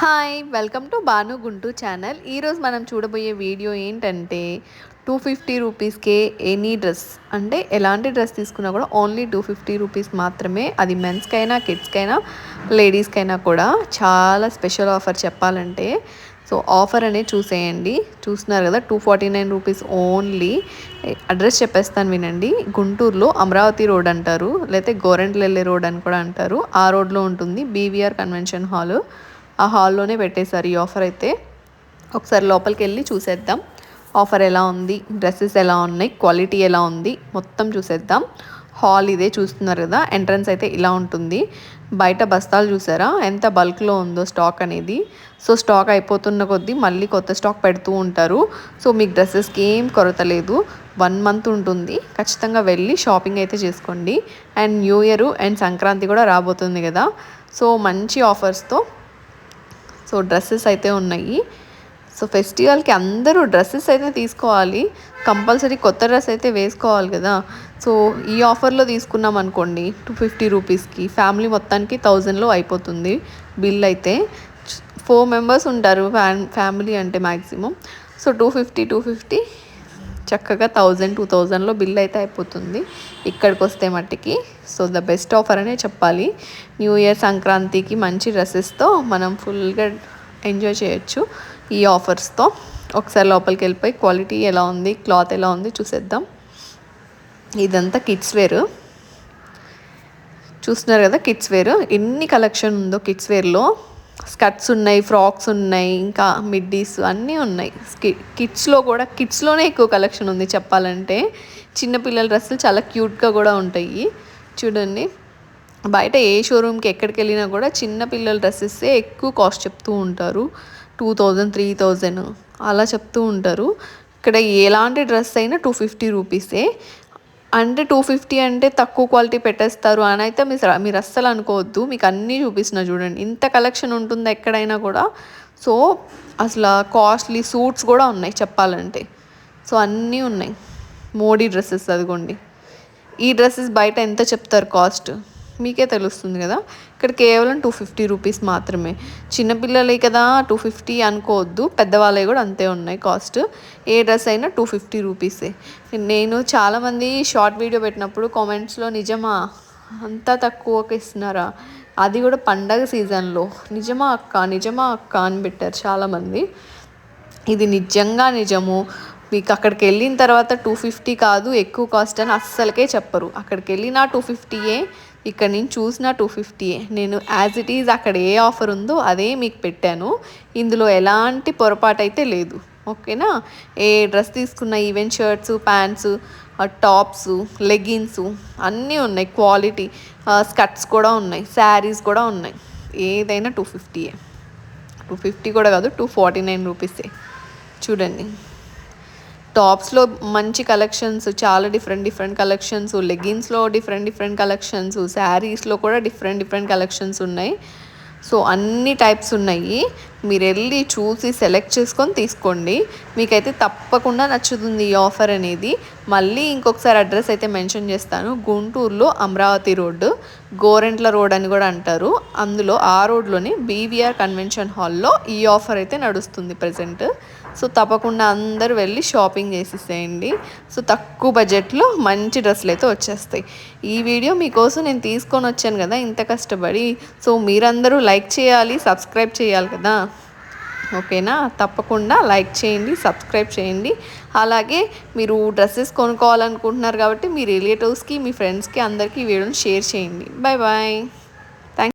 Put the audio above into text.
Hi welcome to Banu గుంటూ channel. ఈరోజు మనం చూడబోయే వీడియో ఏంటంటే టూ ఫిఫ్టీ రూపీస్కే ఎనీ డ్రెస్. అంటే ఎలాంటి డ్రెస్ తీసుకున్నా కూడా ఓన్లీ టూ ఫిఫ్టీ రూపీస్ మాత్రమే. అది మెన్స్కైనా కిడ్స్కైనా లేడీస్కైనా కూడా చాలా స్పెషల్ ఆఫర్ చెప్పాలంటే. సో ఆఫర్ అనేది చూసేయండి. చూస్తున్నారు కదా two forty nine rupees only. Address చెప్పేస్తాను వినండి. గుంటూరులో అమరావతి రోడ్ అంటారు. లేకపోతే గోరెంట్లెల్లే రోడ్ అని కూడా అంటారు. ఆ రోడ్లో ఉంటుంది బీవీఆర్ కన్వెన్షన్ హాల్. ఆ హాల్లోనే పెట్టేశారు ఈ ఆఫర్ అయితే. ఒకసారి లోపలికి వెళ్ళి చూసేద్దాం. ఆఫర్ ఎలా ఉంది? డ్రెస్సెస్ ఎలా ఉన్నాయి? క్వాలిటీ ఎలా ఉంది? మొత్తం చూసేద్దాం. హాల్ ఇదే చూస్తున్నారు కదా ఎంట్రన్స్ అయితే ఇలా ఉంటుంది. బయట బస్తాలు చూసారా? ఎంత బల్క్లో ఉందో స్టాక్ అనేది. సో స్టాక్ అయిపోతున్న కొద్దీ మళ్ళీ కొత్త స్టాక్ పెడుతూ ఉంటారు. సో మీకు డ్రెస్సెస్కి ఏం కొరత లేదు. వన్ మంత్ ఉంటుంది. ఖచ్చితంగా వెళ్ళి షాపింగ్ అయితే చేసుకోండి. And new year and Sankranti కూడా రాబోతుంది కదా. సో మంచి ఆఫర్స్తో సో డ్రెస్సెస్ అయితే ఉన్నాయి. సో ఫెస్టివల్కి అందరూ డ్రెస్సెస్ అయితే తీసుకోవాలి. కంపల్సరీ కొత్త డ్రెస్ అయితే వేసుకోవాలి కదా. సో ఈ ఆఫర్లో తీసుకున్నాం అనుకోండి టూ ఫిఫ్టీ రూపీస్కి ఫ్యామిలీ మొత్తానికి థౌజండ్లో అయిపోతుంది బిల్ అయితే. ఫోర్ మెంబర్స్ ఉంటారు ఫ్యామిలీ అంటే maximum so two fifty two fifty చక్కగా థౌజండ్ టూ థౌజండ్లో బిల్ అయితే అయిపోతుంది. ఇక్కడికి వస్తే మట్టికి. సో ద బెస్ట్ ఆఫర్ అనే చెప్పాలి. న్యూ ఇయర్ సంక్రాంతికి మంచి డ్రెస్సెస్తో మనం ఫుల్గా ఎంజాయ్ చేయొచ్చు ఈ ఆఫర్స్తో. ఒకసారి లోపలికి వెళ్ళిపోయి క్వాలిటీ ఎలా ఉంది క్లాత్ ఎలా ఉంది చూసేద్దాం. ఇదంతా కిడ్స్ వేరు. చూస్తున్నారు కదా కిడ్స్ వేర్. ఎన్ని కలెక్షన్ ఉందో కిడ్స్ వేర్లో. స్కర్ట్స్ ఉన్నాయి ఫ్రాక్స్ ఉన్నాయి ఇంకా మిడ్డీస్ అన్నీ ఉన్నాయి. కిడ్స్లో కూడా కిడ్స్లోనే ఎక్కువ కలెక్షన్ ఉంది చెప్పాలంటే. చిన్నపిల్లల డ్రెస్సులు చాలా క్యూట్గా కూడా ఉంటాయి. చూడండి. బయట ఏ షోరూమ్కి ఎక్కడికి వెళ్ళినా కూడా చిన్నపిల్లల డ్రెస్సెస్సే ఎక్కువ కాస్ట్ చెప్తూ ఉంటారు. టూ థౌజండ్ త్రీ థౌజండ్ అలా చెప్తూ ఉంటారు. ఇక్కడ ఎలాంటి డ్రెస్ అయినా టూ ఫిఫ్టీ రూపీసే. అంటే టూ ఫిఫ్టీ అంటే తక్కువ క్వాలిటీ పెట్టేస్తారు అని అయితే మీరు మీరు అస్సలు అనుకోవద్దు. మీకు అన్నీ చూపిస్తున్నా చూడండి. ఇంత కలెక్షన్ ఉంటుందా ఎక్కడైనా కూడా? సో అసలు కాస్ట్లీ సూట్స్ కూడా ఉన్నాయి చెప్పాలంటే. సో అన్నీ ఉన్నాయి. మోడీ డ్రెస్సెస్ అదిగోండి. ఈ డ్రెస్సెస్ బయట ఎంత చెప్తారు కాస్ట్? మీకే తెలుస్తుంది కదా? ఇక్కడ కేవలం టూ ఫిఫ్టీ రూపీస్ మాత్రమే. చిన్నపిల్లలే కదా టూ ఫిఫ్టీ అనుకోవద్దు. పెద్దవాళ్ళవి కూడా అంతే ఉన్నాయి కాస్ట్ ఏ డ్రెస్ అయినా టూ ఫిఫ్టీ రూపీసే నేను చాలామంది షార్ట్ వీడియో పెట్టినప్పుడు కామెంట్స్లో నిజమా? అంత తక్కువకి ఇస్తున్నారా? అది కూడా పండగ సీజన్లో నిజమా అక్క? నిజమా అక్క? అని పెట్టారు చాలామంది. ఇది నిజంగా నిజము. మీకు అక్కడికి వెళ్ళిన తర్వాత టూ ఫిఫ్టీ కాదు ఎక్కువ కాస్ట్ అని అస్సలకే చెప్పరు. అక్కడికి వెళ్ళినా టూ ఫిఫ్టీయే ఇక్కడ నేను చూసిన టూ ఫిఫ్టీయే నేను యాజ్ ఇట్ ఈజ్ అక్కడ ఏ ఆఫర్ ఉందో అదే మీకు పెట్టాను. ఇందులో ఎలాంటి పొరపాటు అయితే లేదు ఓకేనా ఏ డ్రెస్ తీసుకున్న even shirts pants tops leggings అన్నీ ఉన్నాయి. క్వాలిటీ స్కర్ట్స్ కూడా ఉన్నాయి. శారీస్ కూడా ఉన్నాయి. ఏదైనా టూ ఫిఫ్టీయే టూ ఫిఫ్టీ కూడా కాదు టూ ఫార్టీ నైన్ రూపీసే చూడండి. టాప్స్లో మంచి కలెక్షన్స్ చాలా డిఫరెంట్ డిఫరెంట్ కలెక్షన్స్ లెగిన్స్లో డిఫరెంట్ డిఫరెంట్ కలెక్షన్స్ శారీస్లో కూడా డిఫరెంట్ డిఫరెంట్ కలెక్షన్స్ ఉన్నాయి. సో అన్ని టైప్స్ ఉన్నాయి. మీరు వెళ్ళి చూసి సెలెక్ట్ చేసుకొని తీసుకోండి. మీకైతే తప్పకుండా నచ్చుతుంది ఈ ఆఫర్ అనేది. మళ్ళీ ఇంకొకసారి అడ్రస్ అయితే మెన్షన్ చేస్తాను. గుంటూరులో అమరావతి రోడ్డు గోరెంట్ల రోడ్ అని కూడా అంటారు. అందులో ఆ రోడ్లోనే బీవీఆర్ కన్వెన్షన్ హాల్లో ఈ ఆఫర్ అయితే నడుస్తుంది ప్రజెంట్. సో తప్పకుండా అందరూ వెళ్ళి షాపింగ్ చేసేసేయండి. సో తక్కువ బడ్జెట్లో మంచి డ్రెస్సులు అయితే వచ్చేస్తాయి. ఈ వీడియో మీకోసం నేను తీసుకొని వచ్చాను కదా ఇంత కష్టపడి. సో మీరందరూ లైక్ చేయాలి సబ్స్క్రైబ్ చేయాలి కదా. ఓకేనా? తప్పకుండా లైక్ చేయండి సబ్స్క్రైబ్ చేయండి. అలాగే మీరు డ్రెస్సెస్ కొనుక్కోవాలనుకుంటున్నారు కాబట్టి మీ రిలేటివ్స్కి మీ ఫ్రెండ్స్కి అందరికీ వీడియోని షేర్ చేయండి. Bye bye.